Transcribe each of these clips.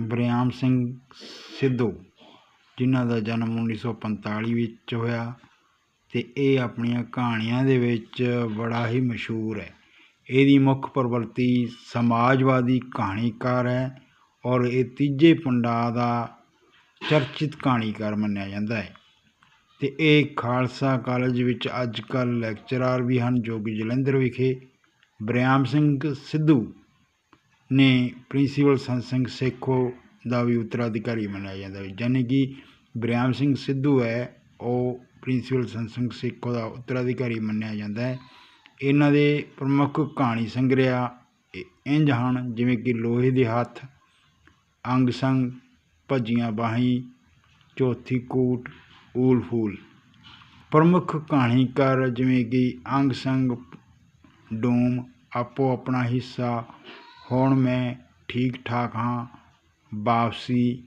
ਬਰਿਆਮ ਸਿੰਘ ਸਿੱਧੂ, ਜਿਨ੍ਹਾਂ ਦਾ ਜਨਮ 1945 ਵਿੱਚ ਹੋਇਆ ਅਤੇ ਇਹ ਆਪਣੀਆਂ ਕਹਾਣੀਆਂ ਦੇ ਵਿੱਚ ਬੜਾ ਹੀ ਮਸ਼ਹੂਰ ਹੈ। ਇਹਦੀ ਮੁੱਖ ਪ੍ਰਵਰਤੀ ਸਮਾਜਵਾਦੀ ਕਹਾਣੀਕਾਰ ਹੈ ਔਰ ਇਹ ਤੀਜੇ ਪਿੰਡਾਂ ਦਾ ਚਰਚਿਤ ਕਹਾਣੀਕਾਰ ਮੰਨਿਆ ਜਾਂਦਾ ਹੈ। ਅਤੇ ਇਹ ਖਾਲਸਾ ਕਾਲਜ ਵਿੱਚ ਅੱਜ ਕੱਲ੍ਹ ਲੈਕਚਰਾਰ ਵੀ ਹਨ ਜੋ ਕਿ ਜਲੰਧਰ ਵਿਖੇ। ਬਰਿਆਮ ਸਿੰਘ ਸਿੱਧੂ ਨੇ ਪ੍ਰਿੰਸੀਪਲ ਸੰਤ ਸਿੰਘ ਸੇਖੋ ਦਾ ਵੀ ਉੱਤਰਾਧਿਕਾਰੀ ਮੰਨਿਆ ਜਾਂਦਾ ਹੈ ਯਾਨੀ ਕਿ ਬਰਿਆਮ ਸਿੰਘ ਸਿੱਧੂ ਹੈ, ਉਹ ਪ੍ਰਿੰਸੀਪਲ ਸੰਤ ਸਿੰਘ ਸੇਖੋ ਦਾ ਉੱਤਰਾਧਿਕਾਰੀ ਮੰਨਿਆ ਜਾਂਦਾ ਹੈ। ਇਹਨਾਂ ਦੇ ਪ੍ਰਮੁੱਖ ਕਹਾਣੀ ਸੰਗ੍ਰਹਿ ਇ- ਇੰਝ ਹਨ, ਜਿਵੇਂ ਕਿ ਲੋਹੇ ਦੇ ਹੱਥ, ਅੰਗ ਸੰਗ, ਭੱਜੀਆਂ ਬਾਹੀਂ, ਚੌਥੀ ਕੂਟ, ਊਲ ਫੂਲ। ਪ੍ਰਮੁੱਖ ਕਹਾਣੀਕਾਰ ਜਿਵੇਂ ਕਿ ਅੰਗ ਸੰਗ, ਡੋਮ ਆਪੋ ਆਪਣਾ ਹਿੱਸਾ ਹੁਣ ਮੈਂ ਠੀਕ ਠਾਕ ਹਾਂ, ਵਾਪਸੀ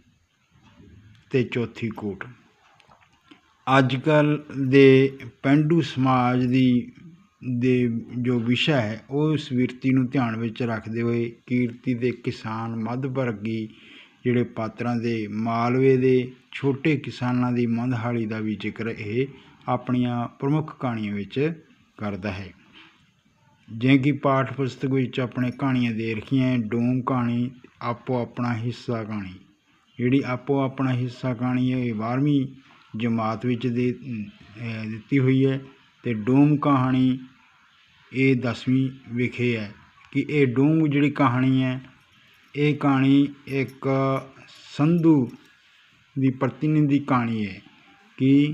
ਅਤੇ ਚੌਥੀ ਕੋਟ। ਅੱਜ ਕੱਲ੍ਹ ਦੇ ਪੇਂਡੂ ਸਮਾਜ ਦੀ, ਦੇ ਜੋ ਵਿਸ਼ਾ ਹੈ, ਉਹ ਇਸ ਵਿਰਤੀ ਨੂੰ ਧਿਆਨ ਵਿੱਚ ਰੱਖਦੇ ਹੋਏ ਕੀਰਤੀ ਦੇ ਕਿਸਾਨ ਮੱਧ ਵਰਗੀ ਜਿਹੜੇ ਪਾਤਰਾਂ ਦੇ ਮਾਲਵੇ ਦੇ ਛੋਟੇ ਕਿਸਾਨਾਂ ਦੀ ਮੰਦਹਾਲੀ ਦਾ ਵੀ ਜ਼ਿਕਰ ਇਹ ਆਪਣੀਆਂ ਪ੍ਰਮੁੱਖ ਕਹਾਣੀਆਂ ਵਿੱਚ ਕਰਦਾ ਹੈ। ਜਿਵੇਂ ਕਿ ਪਾਠ ਪੁਸਤਕ ਵਿੱਚ ਆਪਣੇ ਕਹਾਣੀਆਂ ਦੇ ਰੱਖੀਆਂ ਹੈ। ਡੂਮ ਕਹਾਣੀ, ਆਪੋ ਆਪਣਾ ਹਿੱਸਾ ਕਹਾਣੀ। ਜਿਹੜੀ ਆਪੋ ਆਪਣਾ ਹਿੱਸਾ ਕਹਾਣੀ ਹੈ, ਇਹ 12ਵੀਂ ਜਮਾਤ ਵਿੱਚ ਦੇ ਦਿੱਤੀ ਹੋਈ ਹੈ ਅਤੇ ਡੋਮ ਕਹਾਣੀ ਇਹ 10ਵੀਂ ਵਿਖੇ ਹੈ ਕਿ ਇਹ ਡੋਮ ਜਿਹੜੀ ਕਹਾਣੀ ਹੈ, ਇਹ ਕਹਾਣੀ ਇੱਕ ਸੰਧੂ ਦੀ ਪ੍ਰਤੀਨਿਧੀ ਕਹਾਣੀ ਹੈ ਕਿ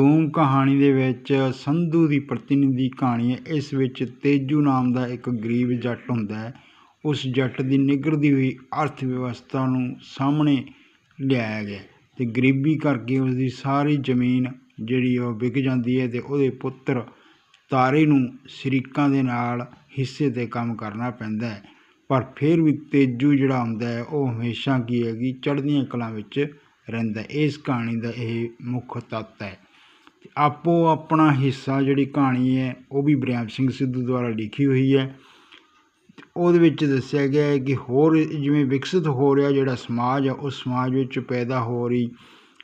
ਡੂਮ ਕਹਾਣੀ ਦੇ ਵਿੱਚ ਸੰਧੂ ਦੀ ਪ੍ਰਤੀਨਿਧੀ ਕਹਾਣੀ ਹੈ। ਇਸ ਵਿੱਚ ਤੇਜੂ ਨਾਮ ਦਾ ਇੱਕ ਗਰੀਬ ਜੱਟ ਹੁੰਦਾ ਹੈ। ਉਸ ਜੱਟ ਦੀ ਨਿਗਰਦੀ ਹੋਈ ਅਰਥ ਵਿਵਸਥਾ ਨੂੰ ਸਾਹਮਣੇ ਲਿਆਇਆ ਗਿਆ ਤੇ ਗਰੀਬੀ ਕਰਕੇ ਉਸ ਦੀ ਸਾਰੀ ਜ਼ਮੀਨ ਜਿਹੜੀ ਉਹ ਵਿਕ ਜਾਂਦੀ ਹੈ ਤੇ ਉਹਦੇ ਪੁੱਤਰ ਤਾਰੇ ਨੂੰ ਸ਼ਰੀਕਾਂ ਦੇ ਨਾਲ ਹਿੱਸੇ ਤੇ ਕੰਮ ਕਰਨਾ ਪੈਂਦਾ ਹੈ। ਪਰ ਫਿਰ ਵੀ ਤੇਜੂ ਜਿਹੜਾ ਹੁੰਦਾ ਹੈ, ਉਹ ਹਮੇਸ਼ਾ ਕੀ ਹੈਗੀ ਚੜ੍ਹਦੀਆਂ ਕਲਾਂ ਵਿੱਚ ਰਹਿੰਦਾ ਇਸ ਕਹਾਣੀ ਦਾ ਇਹ ਮੁੱਖ ਤੱਤ ਹੈ। ਆਪੋ ਆਪਣਾ ਹਿੱਸਾ ਜਿਹੜੀ ਕਹਾਣੀ ਹੈ, ਉਹ ਵੀ ਬਰਿਆਮ ਸਿੰਘ ਸਿੱਧੂ ਦੁਆਰਾ ਲਿਖੀ ਹੋਈ ਹੈ। ਉਹਦੇ ਵਿੱਚ ਦੱਸਿਆ ਗਿਆ ਹੈ ਕਿ ਹੋਰ ਜਿਵੇਂ ਵਿਕਸਿਤ ਹੋ ਰਿਹਾ ਜਿਹੜਾ ਸਮਾਜ ਹੈ ਉਸ ਸਮਾਜ ਵਿੱਚ ਪੈਦਾ ਹੋ ਰਹੀ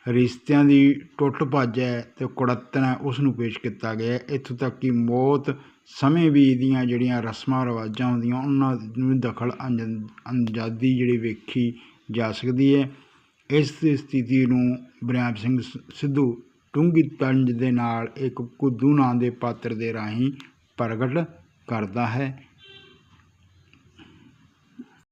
ਰਿਸ਼ਤਿਆਂ ਦੀ ਟੁੱਟ ਭੱਜ ਹੈ ਤੇ ਕੁੜੱਤਣ ਹੈ ਉਸ ਨੂੰ ਪੇਸ਼ ਕੀਤਾ ਗਿਆ ਹੈ। ਇੱਥੋਂ ਤੱਕ ਕਿ ਮੌਤ ਸਮੇਂ ਵੀ ਦੀਆਂ ਜਿਹੜੀਆਂ ਰਸਮਾਂ ਰਿਵਾਜਾਂ ਹੁੰਦੀਆਂ, ਉਹਨਾਂ ਨੂੰ ਦਖਲ ਅੰਜ- ਅੰਜਾਦੀ ਜਿਹੜੀ ਵੇਖੀ ਜਾ ਸਕਦੀ ਹੈ। ਇਸ ਸਥਿਤੀ ਨੂੰ ਬਰਿਆਮ ਸਿੰਘ ਸ- ਸਿੱਧੂ ਡੂੰਘੀ ਤੰਜ ਦੇ ਨਾਲ ਇੱਕ ਕੁੱਦੂ ਨਾਂ ਦੇ ਪਾਤਰ ਦੇ ਰਾਹੀਂ ਪ੍ਰਗਟ ਕਰਦਾ ਹੈ।